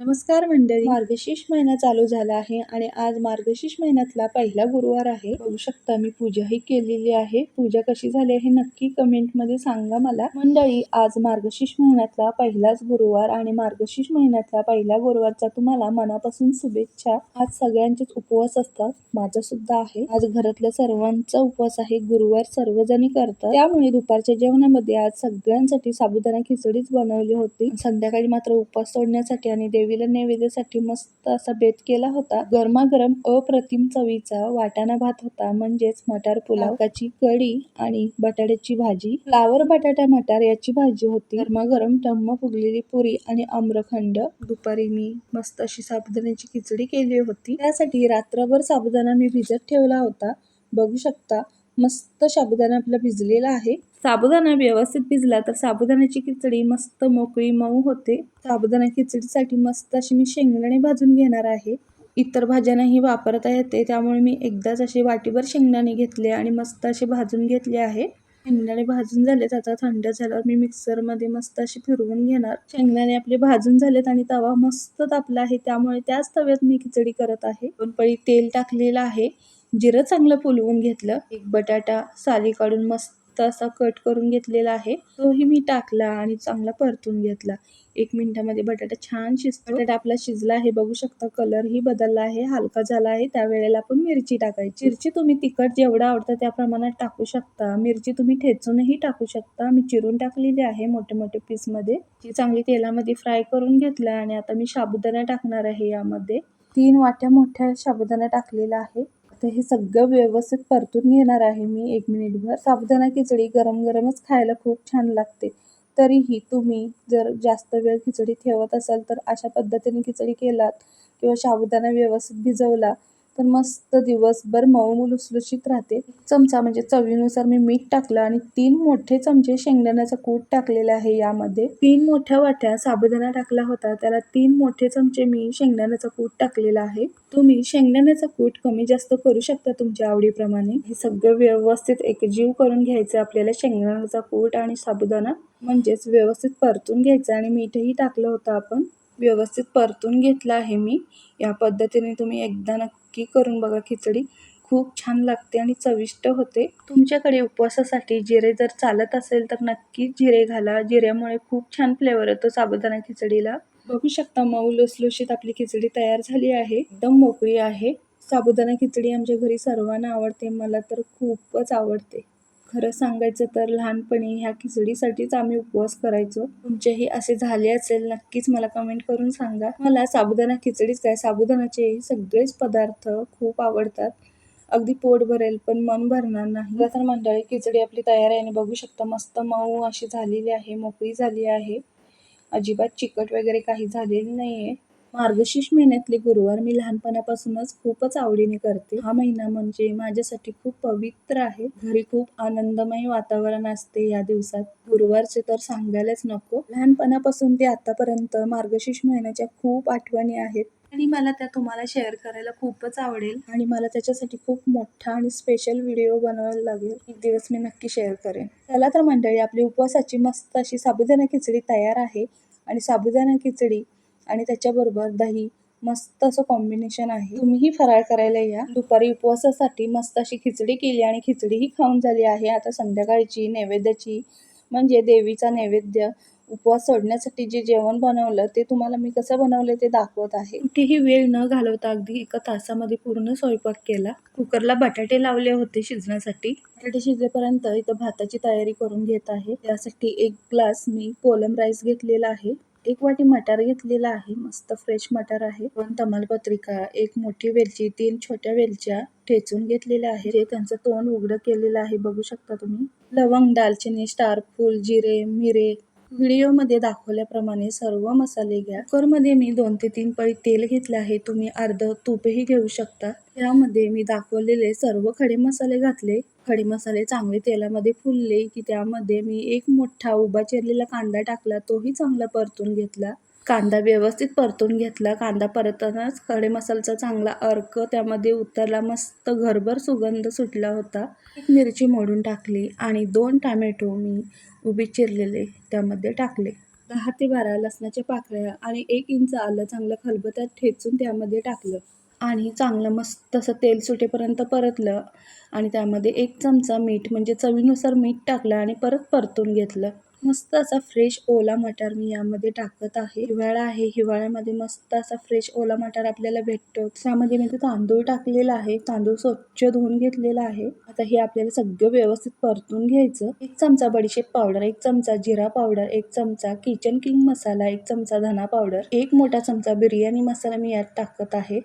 नमस्कार मंडळी. मार्गशीर्ष महिना चालू झाला आहे आणि आज मार्गशीर्ष महिन्यातला पहिला गुरुवार आहे. बघू शकता मी पूजाही केलेली आहे. पूजा कशी झाली आहे नक्की कमेंटमध्ये सांगा मला. मंडळी आज मार्गशीर्ष महिन्यातला पहिलाच गुरुवार आणि मार्गशीर्ष महिन्यातला पहिल्या गुरुवारचा तुम्हाला मनापासून शुभेच्छा. आज सगळ्यांचेच उपवास असतात. माझा सुद्धा आहे. आज घरातल्या सर्वांचा उपवास आहे. गुरुवार सर्वजणी करतात. त्यामुळे दुपारच्या जेवणामध्ये आज सगळ्यांसाठी साबुदाणा खिचडीच बनवली होती. संध्याकाळी मात्र उपवास सोडण्यासाठी आणि देवी देवीला नैवेद्यासाठी मस्त असा बेत केला होता. गरमागरम अप्रतिम चवीचा वाटाणा भात होता. म्हणजेच मटार पुलाव त्याची कढी आणि बटाट्याची भाजी. फ्लावर बटाटा मटार याची भाजी होती. गरमागरम टम्म फुगलेली पुरी आणि आम्रखंड. दुपारी मी मस्त अशी साबुदाण्याची खिचडी केली होती. त्यासाठी रात्रभर साबुदाणा मी भिजत ठेवला होता. बघू शकता मस्त साबुदाणा आपला भिजलेला आहे. साबुदाणा व्यवस्थित भिजला तर साबुदाण्याची खिचडी मस्त मोकळी मऊ होते. साबुदाणा खिचडीसाठी मस्त अशी मी शेंगदाणे भाजून घेणार आहे. इतर भाज्यांनाही वापरता येते त्यामुळे मी एकदाच असे वाटीभर शेंगदाणे घेतले आणि मस्त असे भाजून घेतले आहे. शेंगदाणे भाजून झालेत आता थंड झाल्यावर मी मिक्सरमध्ये मस्त असे फिरवून घेणार. शेंगदाणे आपले भाजून झालेत आणि तवा मस्त तापला आहे त्यामुळे त्याच तव्यात मी खिचडी करत आहे. पण पळी तेल टाकलेलं आहे. जिरं चांगलं फुलवून घेतलं. एक बटाटा साली काढून मस्त असा कट करून घेतलेला आहे. तोही मी टाकला आणि चांगला परतून घेतला. एक मिनिटामध्ये बटाटा छान शिजतो. बटाटा आपला शिजला आहे. बघू शकता कलरही बदलला आहे. हलका झाला आहे. त्यावेळेला आपण मिरची टाकायची. मिरची तुम्ही तिखट जेवढं आवडतं त्या प्रमाणात टाकू शकता. मिरची तुम्ही ठेचूनही टाकू शकता. मी चिरून टाकलेली आहे मोठे मोठे पीसमध्ये. ती चांगली तेलामध्ये फ्राय करून घेतला आणि आता मी साबुदाणा टाकणार आहे यामध्ये. तीन वाट्या मोठ्या साबुदाणा टाकलेला आहे. तर हे सगळं व्यवस्थित परतून घेणार आहे मी एक मिनिटभर. साबुदाणा खिचडी गरम गरमच खायला खूप छान लागते. तरीही तुम्ही जर जास्त वेळ खिचडी ठेवत असाल तर अशा पद्धतीने खिचडी केलात किंवा साबुदाणा व्यवस्थित भिजवला तर मस्त दिवसभर मऊ लुसलुशीत राहते. चमचा म्हणजे चवीनुसार मी मीठ टाकलं आणि तीन मोठे चमचे शेंगदाण्याचा कूट टाकलेला आहे यामध्ये. तीन मोठ्या वाट्या साबुदाणा टाकला होता त्याला तीन मोठे चमचे मी शेंगदाण्याचा कूट टाकलेला आहे. तुम्ही शेंगदाण्याचा कूट कमी जास्त करू शकता तुमच्या आवडीप्रमाणे. हे सगळं व्यवस्थित एकजीव करून घ्यायचं आपल्याला शेंगदाण्याचा कूट आणि साबुदाणा. म्हणजेच व्यवस्थित परतून घ्यायचं आणि मीठही टाकलं होतं आपण. व्यवस्थित परतून घेतलं आहे मी. या पद्धतीने तुम्ही एकदा नक्की नक्की करून बघा खिचडी. खूप छान लागते आणि चविष्ट होते. तुमच्याकडे उपवासासाठी जिरे जर चालत असेल तर नक्की जिरे घाला. जिऱ्यामुळे खूप छान फ्लेवर येतो साबुदाणा खिचडीला. बघू शकता मऊ लुसलुशीत आपली खिचडी तयार झाली आहे. एकदम मोकळी आहे. साबुदाणा खिचडी आमच्या घरी सर्वांना आवडते. मला तर खूपच आवडते. खरं सांगायचं तर लहानपणी ह्या खिचडीसाठीच आम्ही उपवास करायचो. तुमचेही असे झाले असेल नक्कीच मला कमेंट करून सांगा. मला साबुदाणा खिचडीच काय? साबुदाणाचे सगळेच पदार्थ खूप आवडतात. अगदी पोट भरेल पण मन भरणार नाही. तर मंडळी खिचडी आपली तयार आहे आणि बघू शकता मस्त मऊ अशी झालेली आहे मोकळी झाली आहे. अजिबात चिकट वगैरे काही झालेली नाही आहे मार्गशीर्ष महिन्यातले गुरुवार मी लहानपणापासूनच खूपच आवडीने करते. हा महिना म्हणजे माझ्यासाठी खूप पवित्र आहे. घरी खूप आनंदमय वातावरण असते या दिवसात. गुरुवारचे तर सांगायलाच नको. लहानपणापासून ते आतापर्यंत मार्गशीर्ष महिन्याच्या खूप आठवणी आहेत. आणि मला त्या तुम्हाला शेअर करायला खूपच आवडेल. आणि मला त्याच्यासाठी खूप मोठा आणि स्पेशल व्हिडिओ बनवायला लागेल. एक दिवस मी नक्की शेअर करेन. चला तर मंडळी आपली उपवासाची मस्त अशी साबुदाणा खिचडी तयार आहे. आणि साबुदाणा खिचडी आणि त्याच्याबरोबर दही मस्त असं कॉम्बिनेशन आहे. तुम्हीही फराळ करायला या. दुपारी उपवासासाठी मस्त अशी खिचडी केली आणि खिचडीही खाऊन झाली आहे. आता संध्याकाळची नैवेद्याची म्हणजे देवीचा नैवेद्य उपवास सोडण्यासाठी जे जेवण बनवलं ते तुम्हाला मी कसं बनवलं ते दाखवत आहे. कुठेही वेळ न घालवता अगदी एका तासामध्ये पूर्ण स्वयंपाक केला. कुकरला बटाटे लावले होते शिजण्यासाठी. बटाटे शिजेपर्यंत इथं भाताची तयारी करून घेत आहे. त्यासाठी एक ग्लास मी कोलम राईस घेतलेला आहे. एक वाटी मटार घेतलेला आहे मस्त फ्रेश मटार आहे. दोन तमालपत्रिका एक मोठी वेलची तीन छोट्या वेलच्या ठेचून घेतलेल्या आहे जे त्यांचं तोंड उघडं केलेलं आहे बघू शकता तुम्ही. लवंग दालचिनी स्टार फूल जिरे मिरे. व्हिडिओमध्ये दाखवल्याप्रमाणे सर्व मसाले घ्या. कुकरमध्ये मी दोन ते तीन पळी तेल घेतले आहे. तुम्ही अर्ध तूपही घेऊ शकता. यामध्ये मी दाखवलेले सर्व खडे मसाले घातले. खडे मसाले चांगले तेलामध्ये फुलले की त्यामध्ये मी एक मोठा उभा चिरलेला कांदा टाकला तोही चांगला परतून घेतला. कांदा व्यवस्थित परतून घेतला. कांदा परततानाच खडे मसाल्याचा चांगला अर्क त्यामध्ये उतरला. मस्त घरभर सुगंध सुटला होता. एक मिरची मोडून टाकली आणि दोन टामॅटो मी उभी चिरलेले त्यामध्ये टाकले. दहा ते बारा लसणाच्या पाकळ्या आणि एक इंच आलं चांगलं खलबत्यात ठेचून त्यामध्ये टाकलं. आणि चांगलं मस्त असं तेल सुटेपर्यंत परतलं आणि त्यामध्ये एक चमचा मीठ म्हणजे चवीनुसार मीठ टाकलं आणि परत परतून घेतलं. मस्त असा फ्रेश ओला मटार मी यामध्ये टाकत आहे. हिवाळा आहे हिवाळ्यामध्ये मस्त असा फ्रेश ओला मटार आपल्याला भेटतो. त्यामध्ये मी ते तांदूळ टाकलेला आहे. तांदूळ स्वच्छ धुवून घेतलेला आहे. आता हे आपल्याला सगळं व्यवस्थित परतून घ्यायचं. एक चमचा बडीशेप पावडर एक चमचा जिरा पावडर एक चमचा किचन किंग मसाला एक चमचा धना पावडर एक मोठा चमचा बिर्याणी मसाला मी यात टाकत आहे.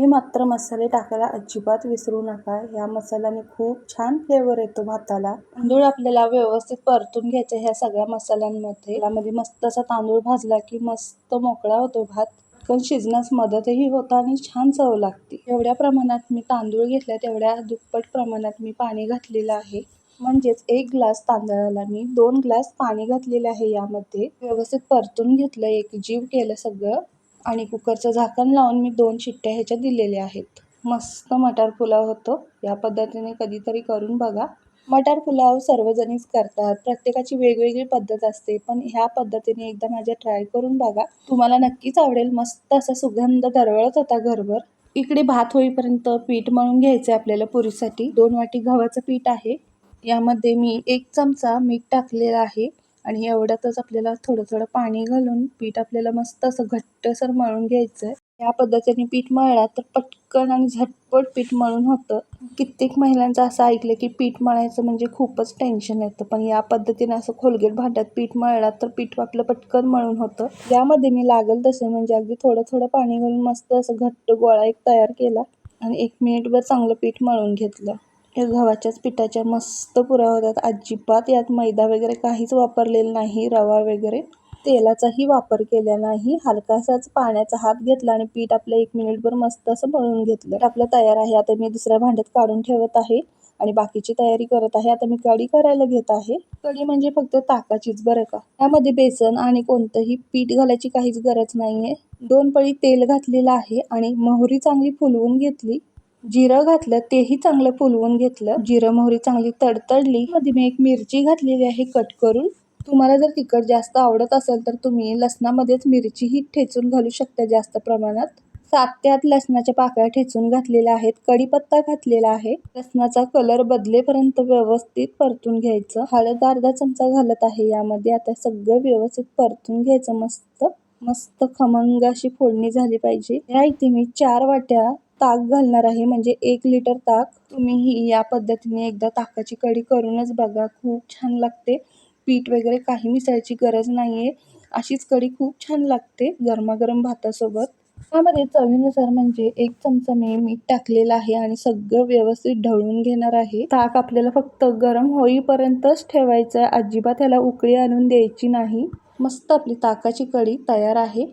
हे मात्र मसाले टाकायला अजिबात विसरू नका. या मसाल्याने खूप छान फ्लेवर येतो भाताला. तांदूळ आपल्याला व्यवस्थित परतून घ्यायचे ह्या सगळ्या मसाल्यांमध्ये. यामध्ये मस्त असा तांदूळ भाजला की मस्त मोकळा होतो भात. पण शिजण्यास मदतही होतं आणि छान चव लागते. एवढ्या प्रमाणात मी तांदूळ घेतला तेवढ्या दुप्पट प्रमाणात मी पाणी घातलेलं आहे. म्हणजेच एक ग्लास तांदळाला मी दोन ग्लास पाणी घातलेलं आहे यामध्ये. व्यवस्थित परतून घेतलं एक जीव केलं सगळं. आणि कुकरचं झाकण लावून मी दोन शिट्ट्या ह्याच्या दिलेल्या आहेत. मस्त मटार पुलाव होतो. या पद्धतीने कधीतरी करून बघा. मटार पुलाव सर्वजणीच करतात. प्रत्येकाची वेगवेगळी पद्धत असते. पण ह्या पद्धतीने एकदा माझ्या ट्राय करून बघा. तुम्हाला नक्कीच आवडेल. मस्त असा सुगंध दरवळत होता घरभर. इकडे भात होईपर्यंत पीठ मळून घ्यायचं आहे आपल्याला पुरीसाठी. दोन वाटी गव्हाचं पीठ आहे. यामध्ये मी एक चमचा मीठ टाकलेलं आहे. आणि एवढ्यातच आपल्याला थोडं थोडं पाणी घालून पीठ आपल्याला मस्त असं घट्टसर मळून घ्यायचं आहे या पद्धतीने पीठ मळला तर पटकन आणि झटपट पीठ मळून होतं. कित्येक महिलांचं असं ऐकलं की पीठ मळायचं म्हणजे खूपच टेन्शन येतं. पण या पद्धतीने असं खोलगेट भांड्यात पीठ मळला तर पीठ आपलं पटकन मळून होतं. यामध्ये मी लागल तसे म्हणजे अगदी थोडं थोडं पाणी घालून मस्त असं घट्ट गोळा एक तयार केला आणि एक मिनिटभर चांगलं पीठ मळून घेतलं. गव्हाच्याच पिठाच्या मस्त पुऱ्या होतात. अजिबात यात मैदा वगैरे काहीच वापरलेला नाही रवा वगैरे. तेलाचाही वापर केला नाही. हलकासाच पाण्याचा हात घेतला आणि पीठ आपलं एक मिनिटभर मस्त असं मळून घेतलं. आपलं तयार आहे. आता मी दुसऱ्या भांड्यात काढून ठेवत आहे आणि बाकीची तयारी करत आहे. आता मी कढी करायला घेत आहे. कढी म्हणजे फक्त ताकाचीच बरं का? त्यामध्ये बेसन आणि कोणतंही पीठ घालायची काहीच गरज नाहीये. दोन पळी तेल घातलेलं आहे आणि मोहरी चांगली फुलवून घेतली. जिरं घातलं तेही चांगलं फुलवून घेतलं. जिरं मोहरी चांगली तडतडली. मध्ये मी एक मिरची घातलेली आहे कट करून. तुम्हाला जर तिखट जास्त आवडत असेल तर तुम्ही लसणामध्येच मिरचीही ठेचून घालू शकता जास्त प्रमाणात. सात ते आठ लसणाच्या पाकळ्या ठेचून घातलेल्या आहेत. कढीपत्ता घातलेला आहे. लसणाचा कलर बदलेपर्यंत व्यवस्थित परतून घ्यायचं. हळद अर्धा चमचा घालत आहे. यामध्ये आता सगळं व्यवस्थित परतून घ्यायचं. मस्त मस्त खमंग अशी फोडणी झाली पाहिजे. या इथे मी चार वाट्या ताक घालणार आहे. म्हणजे एक लिटर ताक तुम्ही ही या पद्धतीने एकदा ताकाची कढी करूनच बघा. खूप छान लागते. पीठ वगैरे काही मिसळायची गरज नाही आहे अशीच कढी खूप छान लागते गरमागरम भातासोबत. त्यामध्ये चवीनुसार म्हणजे एक चमचा मी मीठ टाकलेलं आहे आणि सगळं व्यवस्थित ढवळून घेणार आहे. ताक आपल्याला फक्त गरम होईपर्यंतच ठेवायचं आहे अजिबात ह्याला उकळी आणून द्यायची नाही. मस्त आपली ताकाची कढी तयार आहे.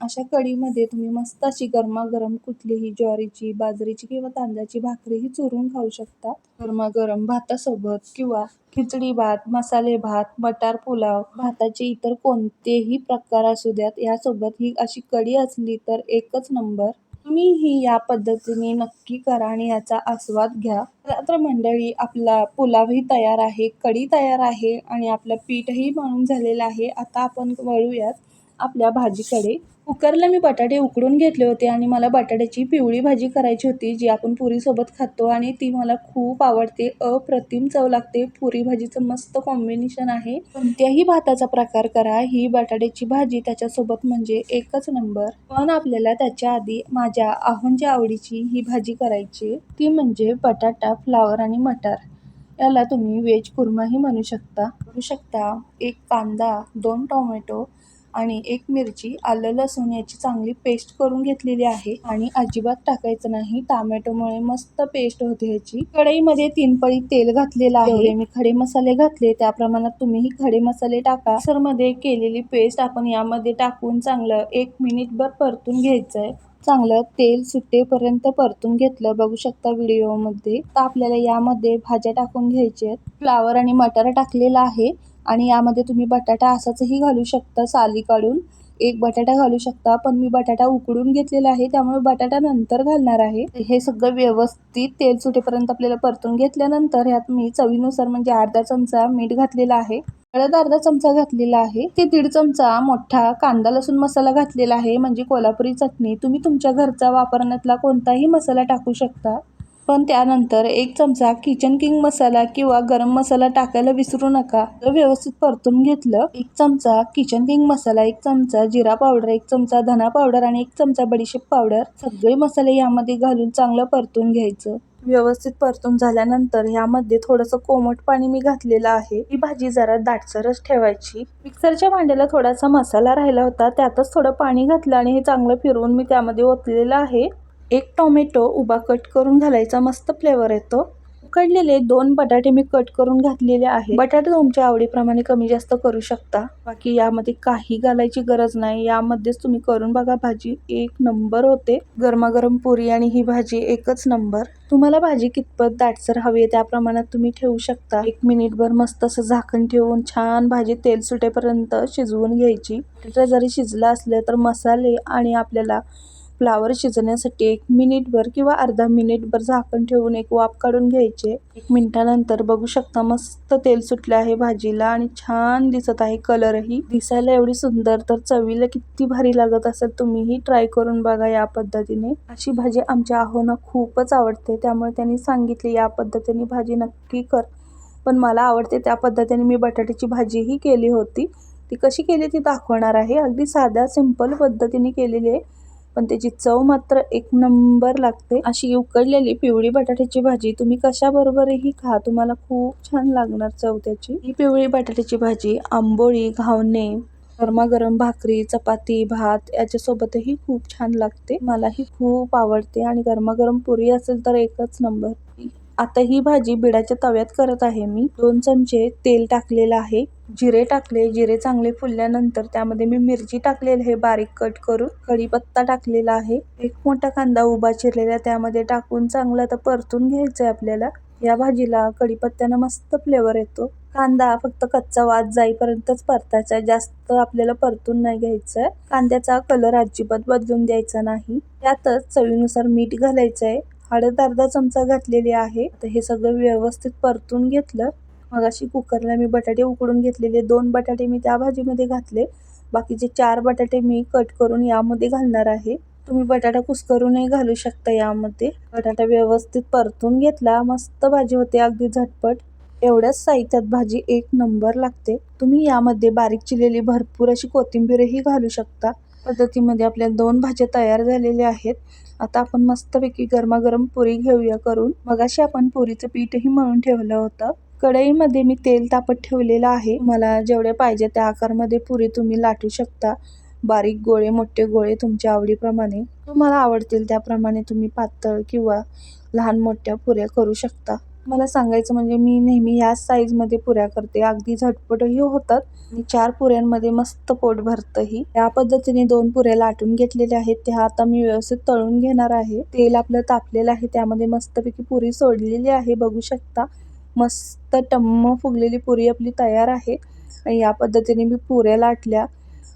अशा कढीमध्ये तुम्ही मस्त अशी गरमागरम कुठलीही ज्वारीची बाजरीची किंवा तांदळाची भाकरीही चुरून खाऊ शकता. गरमागरम भातासोबत किंवा खिचडी भात मसाले भात मटार पुलाव भाताचे इतर कोणतेही प्रकार असू द्यात यासोबत ही अशी कढी असली तर एकच नंबर. तुम्ही ही या पद्धतीने नक्की करा आणि याचा आस्वाद घ्या. तर मंडळी आपला पुलावही तयार आहे कढी तयार आहे आणि आपलं पीठही बनून झालेलं आहे. आता आपण वळूयात आपल्या भाजीकडे. कुकरला मी बटाटे उकडून घेतले होते आणि मला बटाट्याची पिवळी भाजी करायची होती जी आपण पुरीसोबत खातो आणि ती मला खूप आवडते. अप्रतिम चव लागते. पुरी भाजीचं मस्त कॉम्बिनेशन आहे. कोणत्याही भाताचा प्रकार करा. ही बटाट्याची भाजी त्याच्यासोबत म्हणजे एकच नंबर पण आपल्याला त्याच्या आधी माझ्या आहोंच्या आवडीची ही भाजी करायची. ती म्हणजे बटाटा फ्लावर आणि मटार. याला तुम्ही व्हेज कुर्माही म्हणू शकता. करू शकता. एक कांदा दोन टोमॅटो आणि एक मिरची आलं लसूण याची चांगली पेस्ट करून घेतलेली आहे आणि अजिबात टाकायचं नाही. टोमॅटोमुळे मस्त पेस्ट होते ह्याची कढईमध्ये तीन पळी तेल घातलेलं आहे. मी खडे मसाले घातले त्या प्रमाणात तुम्हीही खडे मसाले टाका. सरमध्ये केलेली पेस्ट आपण यामध्ये टाकून चांगलं एक मिनिटभर परतून घ्यायचंय. चांगलं तेल सुटेपर्यंत परतून घेतलं. बघू शकता व्हिडिओमध्ये. तर आपल्याला यामध्ये भाज्या टाकून घ्यायच्या आहेत. फ्लावर आणि मटार टाकलेला आहे. आणि यामध्ये तुम्ही बटाटा असाचही घालू शकता साली काढून एक बटाटा घालू शकता पण मी बटाटा उकडून घेतलेला आहे त्यामुळे बटाटा नंतर घालणार आहे. हे सगळं व्यवस्थित तेल सुटेपर्यंत आपल्याला परतून घेतल्यानंतर ह्यात मी चवीनुसार म्हणजे अर्धा चमचा मीठ घातलेला आहे. हळद अर्धा चमचा घातलेला आहे. ते दीड चमचा मोठा कांदा लसूण मसाला घातलेला आहे म्हणजे कोल्हापुरी चटणी. तुम्ही तुमच्या घरचा वापरण्यातला कोणताही मसाला टाकू शकता. पण त्यानंतर एक चमचा किचन किंग मसाला किंवा गरम मसाला टाकायला विसरू नका. व्यवस्थित परतून घेतलं. एक चमचा किचन किंग मसाला एक चमचा जिरा पावडर एक चमचा धना पावडर आणि एक चमचा बडीशेप पावडर सगळे मसाले यामध्ये घालून चांगलं परतून घ्यायचं. व्यवस्थित परतून झाल्यानंतर ह्यामध्ये थोडंसं कोमट पाणी मी घातलेलं आहे. ही भाजी जरा दाटसरच ठेवायची. मिक्सरच्या भांड्याला थोडासा मसाला राहिला होता. त्यातच थोडं पाणी घातलं आणि हे चांगलं फिरवून मी त्यामध्ये ओतलेलं आहे. एक टोमॅटो उभा कट करून घालायचा मस्त फ्लेवर येतो. उकडलेले दोन बटाटे मी कट करून घातलेले आहे बटाटे तुमच्या आवडीप्रमाणे कमी जास्त करू शकता. बाकी यामध्ये काही घालायची गरज नाही. यामध्येच तुम्ही करून बघा भाजी एक नंबर होते. गरमागरम पुरी आणि ही भाजी एकच नंबर. तुम्हाला भाजी कितपत दाटसर हवी आहे त्या प्रमाणात तुम्ही ठेवू शकता. एक मिनिटभर मस्त असं झाकण ठेवून छान भाजी तेल सुटेपर्यंत शिजवून घ्यायची. जरी शिजलं असलं तर मसाले आणि आपल्याला फ्लावर शिजण्यासाठी एक मिनिटभर किंवा अर्धा मिनिटभर झाकण ठेवून एक वाफ काढून घ्यायचे. एक मिनिटानंतर बघू शकता मस्त तेल सुटले आहे भाजीला आणि छान दिसत आहे कलरही. दिसायला एवढी सुंदर तर चवीला किती भारी लागत असेल तुम्हीही ट्राय करून बघा या पद्धतीने. अशी भाजी आमच्या आहोना खूपच आवडते त्यामुळे त्यांनी सांगितले या पद्धतीने भाजी नक्की कर. पण मला आवडते त्या पद्धतीने मी बटाट्याची भाजीही केली होती. ती कशी केली ती दाखवणार आहे. अगदी साध्या सिंपल पद्धतीने केलेली आहे. पण त्याची चव मात्र एक नंबर लागते. अशी उकडलेली पिवळी बटाट्याची भाजी तुम्ही कशाबरोबरही खा तुम्हाला खूप छान लागणार चव त्याची. ही पिवळी बटाट्याची भाजी आंबोळी घावणे गरमागरम भाकरी चपाती भात याच्यासोबतही खूप छान लागते. मलाही खूप आवडते आणि गरमागरम पुरी असेल तर एकच नंबर. आता ही भाजी बिडाच्या तव्यात करत आहे मी. दोन चमचे तेल टाकलेलं आहे. जिरे टाकले. जिरे चांगले फुलल्यानंतर त्यामध्ये मी मिरची टाकलेली आहे बारीक कट करून. कढीपत्ता टाकलेला आहे. एक मोठा कांदा उभा चिरलेला त्यामध्ये टाकून चांगला आता परतून घ्यायचं आहे आपल्याला. या भाजीला कढीपत्त्यानं मस्त फ्लेवर येतो. कांदा फक्त कच्चा वाद जाईपर्यंतच परतायचा. जास्त आपल्याला परतून नाही घ्यायचं कांद्याचा कलर अजिबात बदलून द्यायचा नाही. त्यातच चवीनुसार मीठ घालायचं आहे हळद अर्धा चमचा घातलेली आहे. तर हे सगळं व्यवस्थित परतून घेतलं. मग अशी कुकरला मी बटाटे उकडून घेतलेले. दोन बटाटे मी त्या भाजीमध्ये घातले. बाकीचे चार बटाटे मी कट करून यामध्ये घालणार आहे. तुम्ही बटाटा कुस्करूनही घालू शकता यामध्ये. बटाटा व्यवस्थित परतून घेतला. मस्त भाजी होते अगदी झटपट. एवढ्याच साहित्यात भाजी एक नंबर लागते. तुम्ही यामध्ये बारीक चिलेली भरपूर अशी कोथिंबीरही घालू शकता. पद्धतीमध्ये आपल्या दोन भाज्या तयार झालेल्या आहेत. आता आपण मस्तपैकी गरमागरम पुरी घेऊया करून. मगाशी आपण पुरीचं पीठही मळून ठेवलं होतं. कढईमध्ये मी तेल तापत ठेवलेलं आहे. मला जेवढे पाहिजे त्या आकारमध्ये पुरी तुम्ही लाटू शकता. बारीक गोळे मोठे गोळे तुमच्या आवडीप्रमाणे. तुम्हाला आवडतील त्याप्रमाणे तुम्ही पातळ किंवा लहान मोठ्या पुऱ्या करू शकता. मला सांगायचं म्हणजे मी नेहमी याच साईजमध्ये पुऱ्या करते. अगदी झटपटही होतात. आणि चार पुऱ्यांमध्ये मस्त पोट भरतंही. या पद्धतीने दोन पुऱ्या लाटून घेतलेल्या आहेत. त्या आता मी व्यवस्थित तळून घेणार आहे. तेल आपलं तापलेलं आहे. त्यामध्ये मस्तपैकी पुरी सोडलेली आहे. बघू शकता. मस्त टम्म फुगलेली पुरी आपली तयार आहे. आणि या पद्धतीने मी पुऱ्या लाटल्या.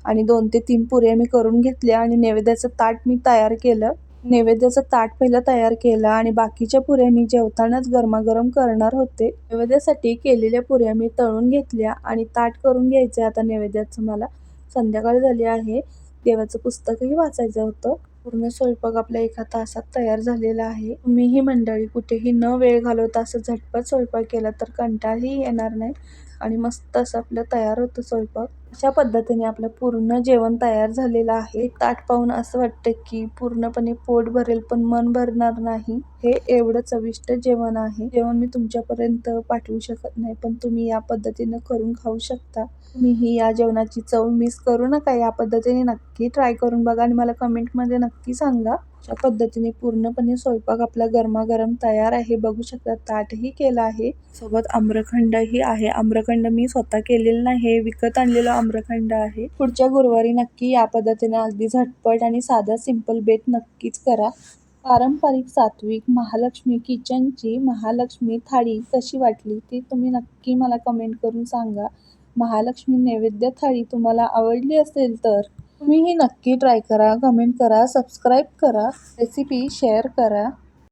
आणि दोन ते तीन पुऱ्या मी करून घेतल्या. आणि नैवेद्याचं ताट मी तयार केलं. नैवेद्याचं ताट पहिलं तयार केलं आणि बाकीच्या पुऱ्या मी जेवतानाच गरमागरम करणार होते. नैवेद्यासाठी केलेल्या पुऱ्या मी तळून घेतल्या आणि ताट करून घ्यायचं आता नैवेद्याचं मला संध्याकाळ झाली आहे. देवाचं पुस्तकही वाचायचं होतं. पूर्ण स्वयंपाक आपल्या एका तासात तयार झालेला आहे. तुम्हीही मंडळी कुठेही न वेळ घालवता असं झटपट स्वयंपाक केला तर कंटाळही येणार नाही. आणि मस्त असं आपलं तयार होतं स्वयंपाक. अशा पद्धतीने आपलं पूर्ण जेवण तयार झालेलं आहे. ताट पाहून असं वाटतं की पूर्णपणे पोट भरेल पण मन भरणार नाही. हे एवढं चविष्ट जेवण आहे. जेवण मी तुमच्यापर्यंत पाठवू शकत नाही पण तुम्ही या पद्धतीनं करून खाऊ शकता. तुम्हीही या जेवणाची चव मिस करू नका. या पद्धतीने नक्की ट्राय करून बघा आणि मला कमेंटमध्ये नक्की सांगा. अशा पद्धतीने पूर्णपणे स्वयंपाक आपला गरमागरम तयार आहे. बघू शकता ताटही केला आहे. सोबत आम्रखंडही आहे. आम्रखंड मी स्वतः केलेलं नाही विकत आणलेलं आम्रखंड आहे. पुढच्या गुरुवारी नक्की या पद्धतीने अगदी झटपट आणि साधा सिंपल बेत नक्कीच करा. पारंपरिक सात्विक महालक्ष्मी किचनची महालक्ष्मी थाळी कशी वाटली ती तुम्ही नक्की मला कमेंट करून सांगा. महालक्ष्मी नैवेद्य थाळी तुम्हाला आवडली असेल तर तुम्हीही नक्की ट्राय करा कमेंट करा सबस्क्राईब करा रेसिपी शेअर करा.